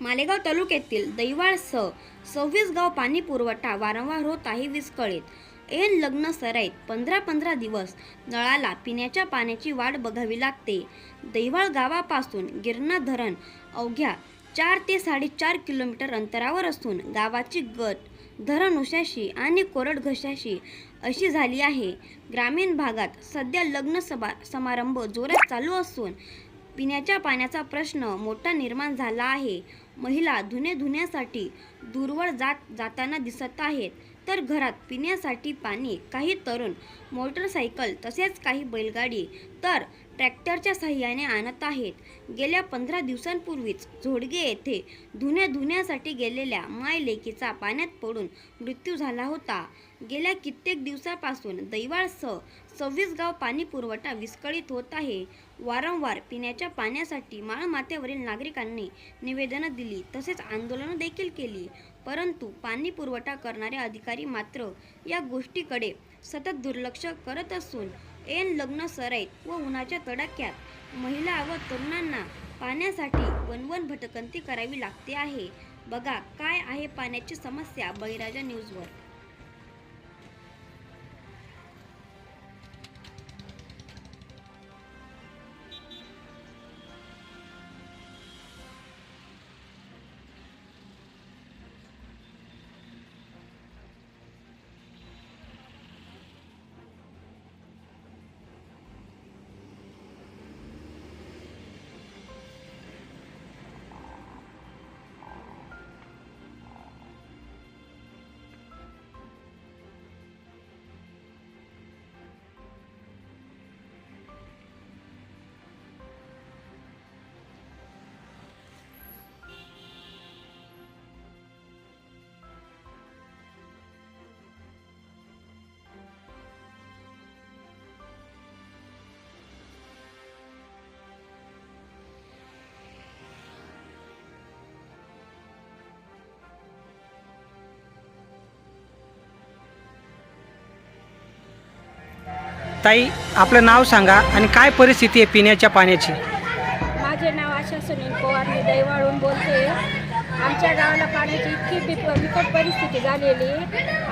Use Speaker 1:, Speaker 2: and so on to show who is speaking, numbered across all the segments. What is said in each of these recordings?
Speaker 1: मालेगाव तालुक्यातील दैवाळसह सव्वीस गाव पाणी पुरवठा वारंवार होत आहे विस्कळीत. ऐन लग्न सराईत पंधरा पंधरा दिवस नळाला पिण्याच्या पाण्याची वाट बघावी लागते. दैवाळ गावापासून गिरणा धरण अवघ्या चार ते साडेचार किलोमीटर अंतरावर असून गावाची गट धरण उशाशी आणि कोरड घशाशी अशी झाली आहे. ग्रामीण भागात सध्या लग्न सभा समारंभ जोरात चालू असून पिण्याच्या पाण्याचा प्रश्न मोठा निर्माण झाला आहे. महिला धुणे धुण्यासाठी दूरवर जात जाताना दिसत आहेत. तर घरात पिण्यासाठी पाणी काही तरुण मोटरसायकल तसेच काही बैलगाडी तर ट्रॅक्टरच्या साह्याने आणत आहेत. गेल्या पंधरा दिवसांपूर्वीच झोडगे येथे धुण्या धुण्यासाठी गेलेल्या माय लेकीचा पाण्यात पडून मृत्यू झाला होता. गेल्या कित्येक दिवसापासून दैवाळसह सव्वीस गाव पाणी पुरवठा विस्कळीत होत आहे. वारंवार पिण्याच्या पाण्यासाठी माळमाथ्यावरील नागरिकांनी निवेदनं दिली तसेच आंदोलनं देखील केली. परंतु पाणी पुरवठा करणारे अधिकारी मात्र या गोष्टीकडे सतत दुर्लक्ष करत असून ऐन लग्न सराईत व उन्हाच्या तडाख्यात महिला व तरुणांना पाण्यासाठी वनवन भटकंती करावी लागते आहे. बघा काय आहे पाण्याची समस्या? बळीराजा न्यूजवर
Speaker 2: ताई आपलं नाव सांगा आणि काय परिस्थिती आहे पिण्याच्या पाण्याची?
Speaker 3: माझे नाव आशा सुनील पवार मी दैवाळून बोलते. आमच्या गावाला पाण्याची इतकी बिक बिकट परिस्थिती झालेली.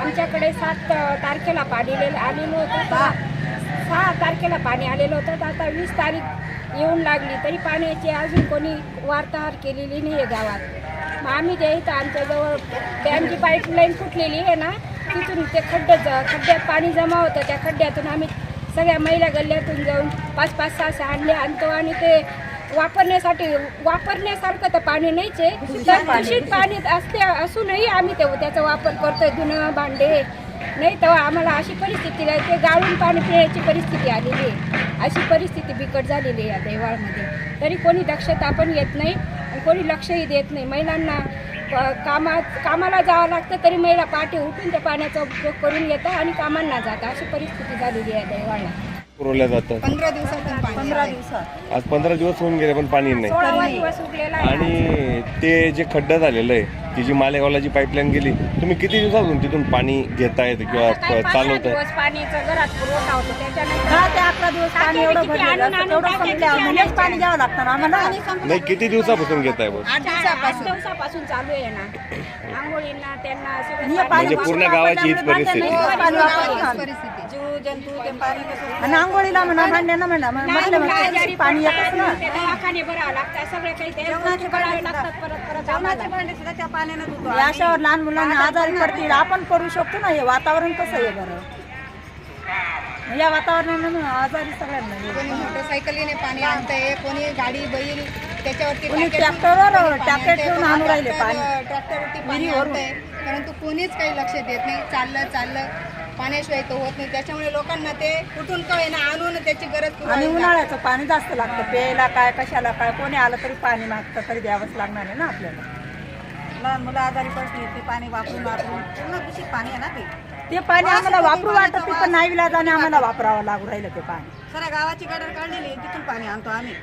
Speaker 3: आमच्याकडे सात तारखेला पाणी आलेलं आलेलं होतं. तर सहा तारखेला पाणी आलेलं होतं. तर आता वीस तारीख येऊन लागली. तरी पाण्याची अजून कोणी वार्ताहर केलेली नाही आहे गावात. मग आम्ही जे इथं आमच्याजवळ डॅमची पाईपलाईन फुटलेली आहे ना तिथून ते खड्ड्यात खड्ड्यात पाणी जमा होतं. त्या खड्ड्यातून आम्ही सगळ्या महिला गल्ल्यातून जाऊन पाच पाच सहा सहा आणले. आणतो आणि ते वापरण्यासाठी वापरण्यासारखं तर पाणी नाहीच आहे. तर दूषित पाणी असते असूनही आम्ही ते त्याचा वापर करतोय धुणं भांडे. नाही तेव्हा आम्हाला अशी परिस्थिती आहे ते गाळून पाणी पिण्याची परिस्थिती आलेली आहे. अशी परिस्थिती बिकट झालेली आहे या देवाळमध्ये. तरी कोणी दक्षता पण येत नाही आणि कोणी लक्षही देत नाही. महिलांना कामात कामाला जावं लागतं तरी महिला पहाटे उठून त्या पाण्याचा उपयोग करून येतात आणि कामांना जातात. अशी परिस्थिती झालेली आहे देवाळला
Speaker 4: पुरवल्या जातं
Speaker 5: पंधरा दिवसातून पाणी पंधरा दिवसात.
Speaker 4: आज पंधरा दिवस होऊन गेले पण पाणी नाही.
Speaker 3: सोळावा दिवस आहे.
Speaker 4: आणि ते जे खड्डा झालेलं आहे ती जी मालेगावला जी पाईपलाईन गेली तुम्ही किती दिवसापासून तिथून पाणी किंवा
Speaker 3: काय
Speaker 4: प-
Speaker 3: पाच
Speaker 4: चालवत
Speaker 3: सहा दिवस पाण्याचं घरात पुरवठा होतो त्याच्यानंतर
Speaker 5: दहा ते अकरा दिवस पाणी एवढं
Speaker 3: किती
Speaker 5: भरलेलं
Speaker 3: आणून
Speaker 5: असतं
Speaker 3: आणून
Speaker 5: तेवढं
Speaker 3: टाकायचं
Speaker 5: संपल्यावर
Speaker 3: किती
Speaker 5: म्हणजेच पाणी द्यावं लागतं ना आम्हाला?
Speaker 4: नाही किती दिवसापासून घेताय बस
Speaker 3: आठ दिवसापासून. दिवसापासून चालू आहे ना. आंघोळींना त्यांना सगळं
Speaker 5: हे
Speaker 3: पाणी
Speaker 4: म्हणजे पूर्ण गावाची हीच परिस्थिती.
Speaker 5: पाणी वापरतो जीव जंतू ते पाणी आणि आंघोळीला म्हणा भांड्यांना म्हणा मग म्हटलं
Speaker 3: आजारी
Speaker 5: म्हणजे पाणी येतच ना.
Speaker 3: ते दवाखाने भरावं लागतात सगळे काही ते
Speaker 5: जेवणाचे
Speaker 3: भरावे लागतात परत परत आम्हाला.
Speaker 5: या अशावर लहान मुलांना आजारी पडतील. आपण पडू शकतो ना हे वातावरण कसं आहे बरं? या वातावरणानं आजारी सगळ्यांना.
Speaker 6: कोणी
Speaker 5: येईल.
Speaker 6: मोटरसायकलीने पाणी आणतंय कोणी गाडी बैल त्याच्यावरती
Speaker 5: कोणी
Speaker 6: टाक्यातून
Speaker 5: ट्रॅक्टरवर-
Speaker 6: पाणी
Speaker 5: ठेवून
Speaker 6: कोणी
Speaker 5: आणून राहिले
Speaker 6: ट्रॅक्टर-
Speaker 5: पाणी.
Speaker 6: ट्रॅक्टरवरती पाणी
Speaker 5: विहिरीवरून.
Speaker 6: आणतंय. परंतु कोणीच काही लक्ष देत नाही. चाललं चाललं. पाण्याशिवाय तो होत नाही. त्याच्यामुळे लोकांना ते कुठून का होईना आणून त्याची गरज
Speaker 5: आणि
Speaker 6: लागते.
Speaker 5: उन्हाळ्याचं पाणी जास्त लागतं. प्यायला काय कशाला काय कोणी आलं तरी पाणी मागतं तरी द्यावंच लागणार आहे ना आपल्याला. लहान मुलं आजारी पडतील ते पाणी वापरून वापरून. पूर्ण दूषित पाणी आहे ना ते. ते पाणी आम्हाला वापरू वाटत पण नाही विलाजाने आम्हाला वापरावं लागू राहिलं ते पाणी. सगळ्या गावाची गडर काढलेली तिथून पाणी आणतो आम्ही.